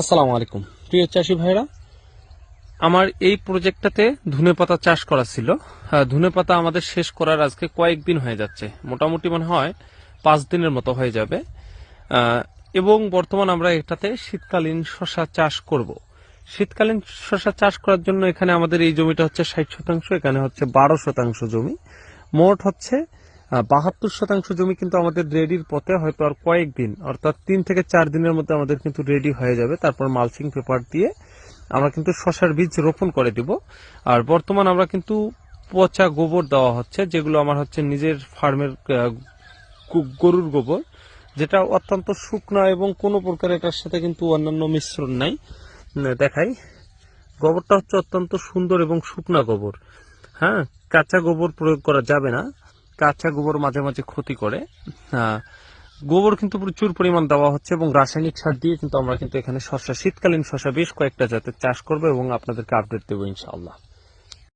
আসসালামু আলাইকুম। প্রিয় চাষি ভাইরা, আমার এই প্রজেক্টটাতে ধনে পাতা চাষ করা ছিল। ধনে পাতা আমাদের শেষ করার আজকে কয়েকদিন হয়ে যাচ্ছে। মোটামুটি মনে হয় পাঁচ দিনের মতো হয়ে যাবে। এবং বর্তমান আমরা এটাতে শীতকালীন শশা চাষ করব। শীতকালীন শশা চাষ করার জন্য এখানে আমাদের এই জমিটা হচ্ছে ষাট শতাংশ, এখানে হচ্ছে বারো শতাংশ জমি। মোট হচ্ছে বাহাত্তর শতাংশ জমি কিন্তু আমাদের রেডির পথে, হয়তো আর কয়েকদিন, অর্থাৎ তিন থেকে চার দিনের মধ্যে আমাদের কিন্তু রেডি হয়ে যাবে। তারপর মালচিং পেপার দিয়ে আমরা কিন্তু শশার বীজ রোপণ করে দিব। আর বর্তমান আমরা কিন্তু পচা গোবর দেওয়া হচ্ছে, যেগুলো আমার হচ্ছে নিজের ফার্মের গরুর গোবর, যেটা অত্যন্ত শুকনো এবং কোনো প্রকার এটার সাথে কিন্তু অন্যান্য মিশ্রণ নাই। দেখাই, গোবরটা হচ্ছে অত্যন্ত সুন্দর এবং শুকনা গোবর। হ্যাঁ কাঁচা গোবর প্রয়োগ করা যাবে না। কাঁচা গোবর মাঝে মাঝে ক্ষতি করে। গোবর কিন্তু প্রচুর পরিমাণ দেওয়া হচ্ছে এবং রাসায়নিক সার দিয়ে কিন্তু আমরা কিন্তু এখানে শশা শীতকালীন শশা বেশ কয়েকটা জাতের চাষ করব এবং আপনাদেরকে আপডেট দেবো ইনশাআল্লাহ।